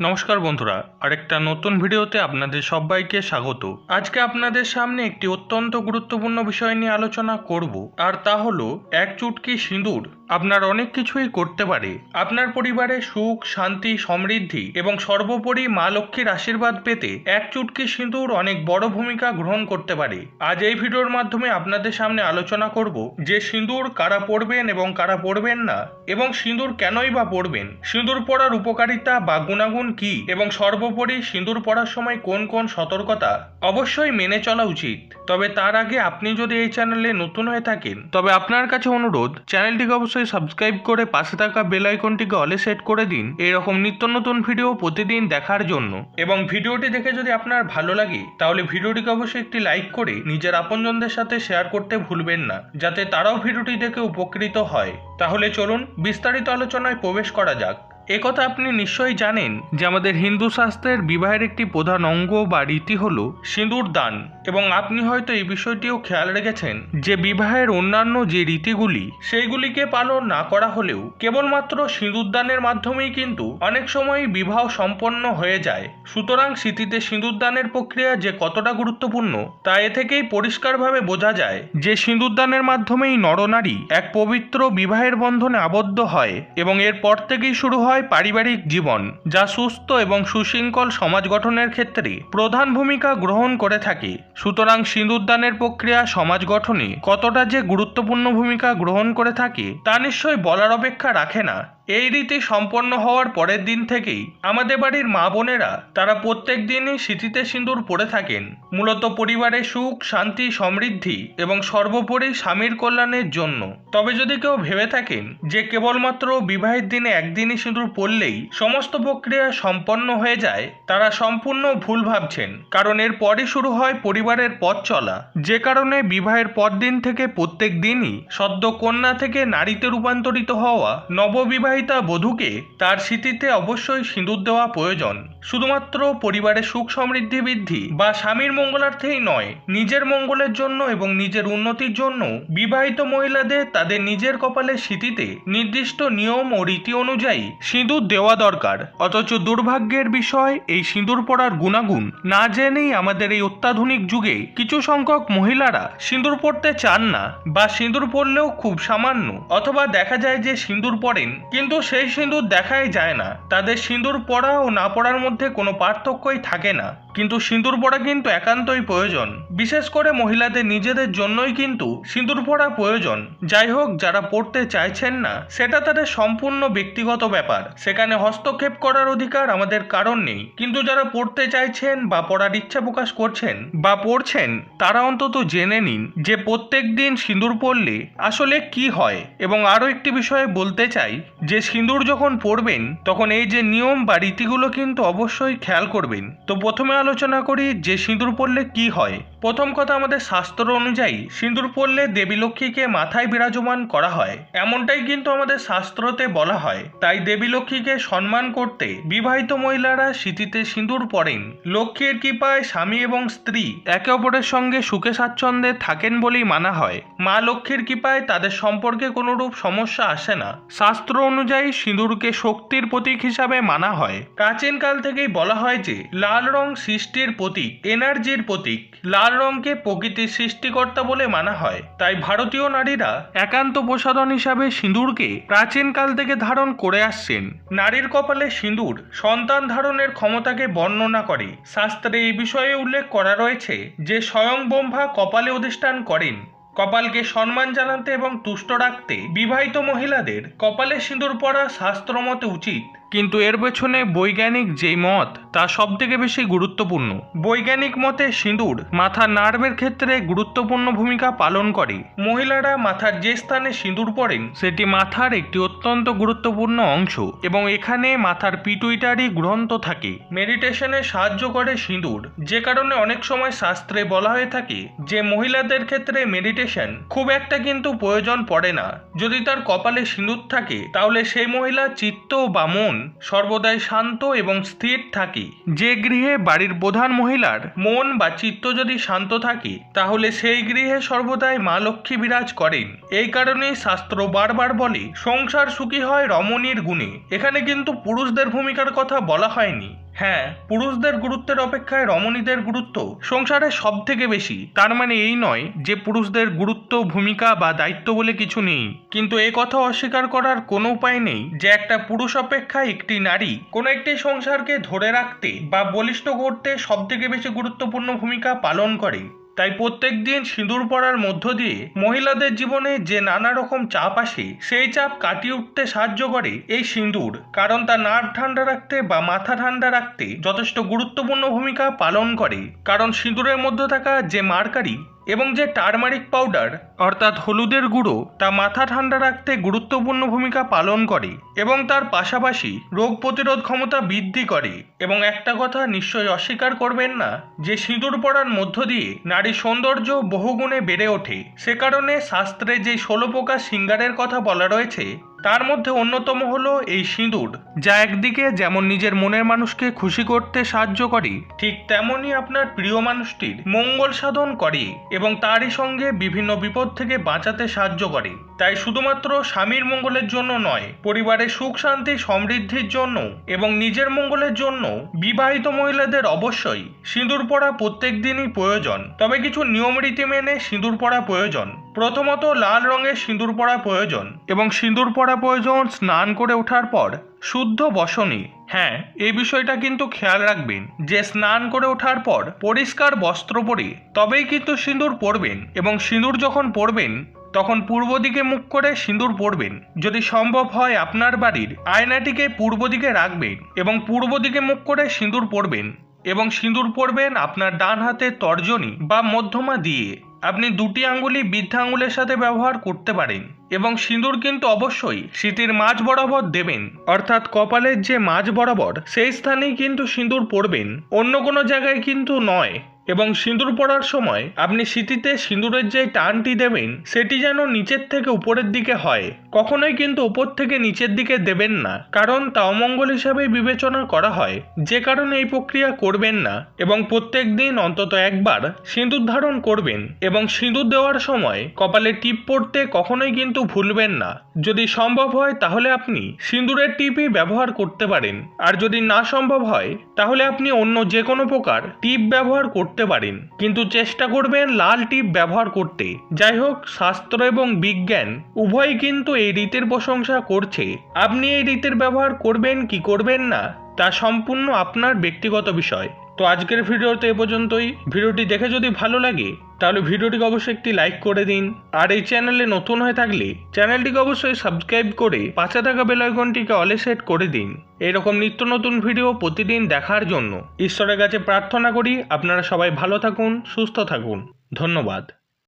নমস্কার বন্ধুরা, আরেকটা নতুন ভিডিওতে আপনাদের সবাইকে স্বাগত। আজকে আপনাদের সামনে একটি অত্যন্ত গুরুত্বপূর্ণ বিষয় নিয়ে আলোচনা করব, আর তা হলো এক চুটকি সিঁদুর। আপনার অনেক কিছুই করতে পারে। আপনার পরিবারে সুখ, শান্তি, সমৃদ্ধি এবং সর্বোপরি মা লক্ষ্মীর আশীর্বাদ পেতে এক চুটকি সিঁদুর অনেক বড় ভূমিকা গ্রহণ করতে পারে। আজ এই ভিডিওর মাধ্যমে আপনাদের সামনে আলোচনা করব যে সিঁদুর কারা পড়বেন এবং কারা পড়বেন না, এবং সিঁদুর কেনই বা পড়বেন। সিঁদুর পড়ার উপকারিতা বা গুণাগুণ কি এবং সর্বোপরি সিঁদুর পড়ার সময় কোন কোন সতর্কতা অবশ্যই মেনে চলা উচিত। তবে তার আগে আপনি যদি এই চ্যানেলে নতুন হয়ে থাকেন, তবে আপনার কাছে অনুরোধ, চ্যানেলটিকে অবশ্যই সাবস্ক্রাইব করে পাশে থাকা বেল আইকনটিকে অলে সেট করে দিন এরকম নিত্য নতুন ভিডিও প্রতিদিন দেখার জন্য। এবং ভিডিওটি দেখে যদি আপনার ভালো লাগে, তাহলে ভিডিওটিকে অবশ্যই একটি লাইক করে নিজের আপনজনদের সাথে শেয়ার করতে ভুলবেন না, যাতে তারাও ভিডিওটি দেখে উপকৃত হয়। তাহলে চলুন বিস্তারিত আলোচনায় প্রবেশ করা যাক। একথা আপনি নিশ্চয়ই জানেন যে আমাদের হিন্দু শাস্ত্রের বিবাহের একটি প্রধান অঙ্গ বা রীতি হল সিঁদুর দান। এবং আপনি হয়তো এই বিষয়টিও খেয়াল রেখেছেন যে বিবাহের অন্যান্য যে রীতিগুলি, সেইগুলিকে পালন না করা হলেও কেবলমাত্র সিঁদুর দানের মাধ্যমেই কিন্তু অনেক সময় বিবাহ সম্পন্ন হয়ে যায়। সুতরাং স্মৃতিতে সিঁদুর দানের প্রক্রিয়া যে কতটা গুরুত্বপূর্ণ, তা এ থেকেই পরিষ্কারভাবে বোঝা যায় যে সিঁদুর দানের মাধ্যমেই নরনারী এক পবিত্র বিবাহের বন্ধনে আবদ্ধ হয় এবং এরপর থেকেই শুরু হয় পারিবারিক জীবন, যা সুস্থ এবং সুশৃঙ্খল সমাজ গঠনের ক্ষেত্রে প্রধান ভূমিকা গ্রহণ করে থাকে। সুতরাং সিঁদুরদানের প্রক্রিয়া সমাজ গঠনে কতটা যে গুরুত্বপূর্ণ ভূমিকা গ্রহণ করে থাকে, তা নিশ্চয়ই বলার অপেক্ষা রাখে না। এই রীতি সম্পন্ন হওয়ার পরের দিন থেকেই আমাদের বাড়ির মা বোনেরা তারা প্রত্যেক দিনই স্মৃতিতে সিঁদুর পরে থাকেন। মূলত পরিবারে সুখ, শান্তি, সমৃদ্ধি এবং সর্বোপরি স্বামীর কল্যাণের জন্য। তবে যদি কেউ ভেবে থাকেন যে কেবলমাত্র বিবাহের দিনে একদিনই সিঁদুর পরলেই সমস্ত প্রক্রিয়া সম্পন্ন হয়ে যায়, তারা সম্পূর্ণ ভুল ভাবছেন। কারণ এর পরই শুরু হয় পরিবারের পথ চলা। যে কারণে বিবাহের পর দিন থেকে প্রত্যেক দিনই সদ্য কন্যা থেকে নারীতে রূপান্তরিত হওয়া নববিবাহিতা বধূকে তার স্মৃতিতে অবশ্যই সিঁদুর দেওয়া প্রয়োজন। শুধুমাত্র পরিবারের সুখ সমৃদ্ধি বৃদ্ধি বা স্বামীর মঙ্গলার্থেই নয়, নিজের মঙ্গলের জন্য এবং নিজের উন্নতির জন্য বিবাহিত মহিলাদের তাদের নিজের কপালের স্মৃতিতে নির্দিষ্ট নিয়ম ও রীতি অনুযায়ী সিঁদুর দেওয়া দরকার। অথচ দুর্ভাগ্যের বিষয়, এই সিঁদুর পরার গুণাগুণ না জেনেই আমাদের এই অত্যাধুনিক যুগে কিছু সংখ্যক মহিলারা সিঁদুর পরতে চান না বা সিঁদুর পরলেও খুব সামান্য। অথবা দেখা যায় যে সিঁদুর পরেন, কিন্তু সেই সিঁদুর দেখাই যায় না। তাদের সিঁদুর পরা ও না পরার মধ্যে কোনো পার্থক্যই থাকে না। কিন্তু সিঁদুর পরা কিন্তু একান্তই প্রয়োজন। বিশেষ করে মহিলাদের নিজেদের জন্যই কিন্তু সিঁদুর পরা প্রয়োজন। যাই হোক, যারা পড়তে চাইছেন না, সেটা তাদের সম্পূর্ণ ব্যক্তিগত ব্যাপার। সেখানে হস্তক্ষেপ করার অধিকার আমাদের কারণ নেই। কিন্তু যারা পড়তে চাইছেন বা পড়ার ইচ্ছা প্রকাশ করছেন বা পড়ছেন, তারা অন্তত জেনে নিন যে প্রত্যেক দিন সিঁদুর পরলে আসলে কি হয়। এবং আরও একটি বিষয়ে বলতে চাই, যে সিঁদুর যখন পরবেন তখন এই যে নিয়ম বা রীতিগুলো কিন্তু অবশ্যই খেয়াল করবেন। তো প্রথমে আলোচনা করি যে সিঁদুর পরলে কি হয়? প্রথম কথা আমাদের শাস্ত্র অনুযায়ী সিঁদুর পরলে দেবী লক্ষ্মীকে মাথায় বিরাজমান করা হয়। এমনটাই কিন্তু আমাদের শাস্ত্রতে বলা হয়। তাই দেবী লক্ষ্মীকে সম্মান করতে বিবাহিত মহিলারা স্মৃতিতে সিঁদুর পরেন। লক্ষ্মীর কৃপায় স্বামী এবং স্ত্রী একে অপরের সঙ্গে সুখে স্বাচ্ছন্দ্যে থাকেন বলেই মানা হয়। মা লক্ষ্মীর কৃপায় তাদের সম্পর্কে কোনোরূপ সমস্যা আসে না। শাস্ত্র অনুযায়ী সিঁদুরকে শক্তির প্রতীক হিসাবে মানা হয়। প্রাচীনকাল থেকেই বলা হয় যে, লাল রং সৃষ্টির প্রতীক, এনার্জির প্রতীক। লাল রংকে প্রকৃতির সৃষ্টিকর্তা বলে মানা হয়। তাই ভারতীয় নারীরা একান্ত প্রসাধন হিসাবে সিঁদুরকে প্রাচীনকাল থেকে ধারণ করে আসছেন। নারীর কপালে সিঁদুর সন্তান ধারণের ক্ষমতাকে বর্ণনা করে। শাস্ত্রে এই বিষয়ে উল্লেখ করা রয়েছে যে স্বয়ং ব্রহ্মা কপালে অধিষ্ঠান করেন। কপালকে সম্মান জানাতে এবং তুষ্ট রাখতে বিবাহিত মহিলাদের কপালে সিঁদুর পরা শাস্ত্রমতে উচিত। কিন্তু এর পেছনে বৈজ্ঞানিক যেই মত তা সব থেকে বেশি গুরুত্বপূর্ণ। বৈজ্ঞানিক মতে সিঁদুর মাথার নার্ভের ক্ষেত্রে গুরুত্বপূর্ণ ভূমিকা পালন করে। মহিলারা মাথার যে স্থানে সিঁদুর পরেন, সেটি মাথার একটি অত্যন্ত গুরুত্বপূর্ণ অংশ এবং এখানে মাথার পিটুইটারি গ্রন্থ থাকে। মেডিটেশনে সাহায্য করে সিঁদুর, যে কারণে অনেক সময় শাস্ত্রে বলা হয়ে থাকে যে মহিলাদের ক্ষেত্রে মেডিটেশন খুব একটা কিন্তু প্রয়োজন পড়ে না। যদি তার কপালে সিঁদুর থাকে, তাহলে সেই মহিলা চিত্ত বা মন সর্বদাই শান্ত এবং স্থির থাকে। যে গৃহে বাড়ির প্রধান মহিলার মন বা চিত্ত যদি শান্ত থাকে, তাহলে সেই গৃহে সর্বদাই মা লক্ষ্মী বিরাজ করেন। এই কারণে শাস্ত্র বারবার বলে, সংসার সুখী হয় রমণীর গুণে। এখানে কিন্তু পুরুষদের ভূমিকার কথা বলা হয়নি। হ্যাঁ পুরুষদের গুরুত্বের অপেক্ষায় রমণীদের গুরুত্ব সংসারে সব থেকে বেশি। তার মানে এই নয় যে পুরুষদের গুরুত্ব, ভূমিকা বা দায়িত্ব বলে কিছু নেই। কিন্তু এ কথা অস্বীকার করার কোনো উপায় নেই যে একটা পুরুষ অপেক্ষা একটি নারী কোনো একটি সংসারকে ধরে রাখতে বা বলিষ্ঠ করতে সব থেকে বেশি গুরুত্বপূর্ণ ভূমিকা পালন করে। তাই প্রত্যেক দিন সিঁদুর পরার মধ্য দিয়ে মহিলাদের জীবনে যে নানা রকম চাপ আসে, সেই চাপ কাটিয়ে উঠতে সাহায্য করে এই সিঁদুর। কারণ তা নার্ভ ঠান্ডা রাখতে বা মাথা ঠান্ডা রাখতে যথেষ্ট গুরুত্বপূর্ণ ভূমিকা পালন করে। কারণ সিঁদুরের মধ্যে থাকা যে মার্কারি এবং যে টারমারিক পাউডার অর্থাৎ হলুদের গুঁড়ো, তা মাথা ঠান্ডা রাখতে গুরুত্বপূর্ণ ভূমিকা পালন করে এবং তার পাশাপাশি রোগ প্রতিরোধ ক্ষমতা বৃদ্ধি করে। এবং একটা কথা নিশ্চয়ই অস্বীকার করবেন না, যে সিঁদুর পড়ার মধ্য দিয়ে নারী সৌন্দর্য বহুগুণে বেড়ে ওঠে। সে কারণে শাস্ত্রে যে ষোলো প্রকার সিঙ্গারের কথা বলা রয়েছে তার মধ্যে অন্যতম হলো এই সিঁদুর, যা একদিকে যেমন নিজের মনের মানুষকে খুশি করতে সাহায্য করে, ঠিক তেমনই আপনার প্রিয় মানুষটির মঙ্গল সাধন করে এবং তারই সঙ্গে বিভিন্ন বিপদ থেকে বাঁচাতে সাহায্য করে। তাই শুধুমাত্র স্বামীর মঙ্গলের জন্য নয় পরিবারের সুখ, শান্তি, সমৃদ্ধির জন্য এবং নিজের মঙ্গলের জন্য বিবাহিত মহিলাদের অবশ্যই সিঁদুর পরা প্রত্যেক দিনই প্রয়োজন। তবে কিছু নিয়ম রীতি মেনে সিঁদুর পরা প্রয়োজন। প্রথমত লাল রঙের সিঁদুর পরা প্রয়োজন এবং সিঁদুর পরা প্রয়োজন স্নান করে ওঠার পর শুদ্ধ বসনী। হ্যাঁ এই বিষয়টা কিন্তু খেয়াল রাখবেন যে স্নান করে ওঠার পর পরিষ্কার বস্ত্র পরে, তবেই কিন্তু সিঁদুর পরবেন এবং সিঁদুর যখন পরবেন তখন পূর্ব দিকে মুখ করে সিঁদুর পরবেন যদি সম্ভব হয় আপনার বাড়ির আয়নাটিকে পূর্ব দিকে রাখবেন এবং পূর্ব দিকে মুখ করে সিঁদুর পরবেন এবং সিঁদুর পরবেন আপনার ডান হাতের তর্জনী বা মধ্যমা দিয়ে। আপনি দুটি আঙ্গুলি বৃদ্ধা আঙ্গুলের সাথে ব্যবহার করতে পারেন এবং সিঁদুর কিন্তু অবশ্যই স্মৃতির মাঝ বরাবর দেবেন। অর্থাৎ কপালের যে মাঝ বরাবর, সেই স্থানেই কিন্তু সিঁদুর পরবেন অন্য কোনো জায়গায় কিন্তু নয়। এবং সিঁদুর পরার সময় আপনি স্মৃতিতে সিঁদুরের যে টানটি দেবেন, সেটি যেন নিচের থেকে উপরের দিকে হয়। কখনোই কিন্তু উপর থেকে নিচের দিকে দেবেন না, কারণ তা অমঙ্গল হিসাবে বিবেচনা করা হয়। যে কারণে এই প্রক্রিয়া করবেন না, এবং প্রত্যেক দিন অন্তত একবার সিঁদুর ধারণ করবেন, এবং সিঁদুর দেওয়ার সময় কপালে টিপ পড়তে কখনোই কিন্তু ভুলবেন না। যদি সম্ভব হয়, তাহলে আপনি সিঁদুরের টিপই ব্যবহার করতে পারেন। আর যদি না সম্ভব হয়, তাহলে আপনি অন্য যে কোনো প্রকার টিপ ব্যবহার করতে পারেন। কিন্তু চেষ্টা করবেন লাল টিপ ব্যবহার করতে। যাই হোক, শাস্ত্র এবং বিজ্ঞান উভয় কিন্তু এই রীতির প্রশংসা করছে। আপনি এই রীতির ব্যবহার করবেন কি করবেন না, তা সম্পূর্ণ আপনার ব্যক্তিগত বিষয়। তো আজকের ভিডিও তো এ পর্যন্তই। ভিডিওটি দেখে যদি ভালো লাগে, তাহলে ভিডিওটিকে অবশ্যই একটি লাইক করে দিন। আর এই চ্যানেলে নতুন হয়ে থাকলে, চ্যানেলটিকে অবশ্যই সাবস্ক্রাইব করে পাশে থাকা বেলাইকনটিকে অলে সেট করে দিন। এরকম নিত্য নতুন ভিডিও প্রতিদিন দেখার জন্য। ঈশ্বরের কাছে প্রার্থনা করি, আপনারা সবাই ভালো থাকুন, সুস্থ থাকুন। ধন্যবাদ।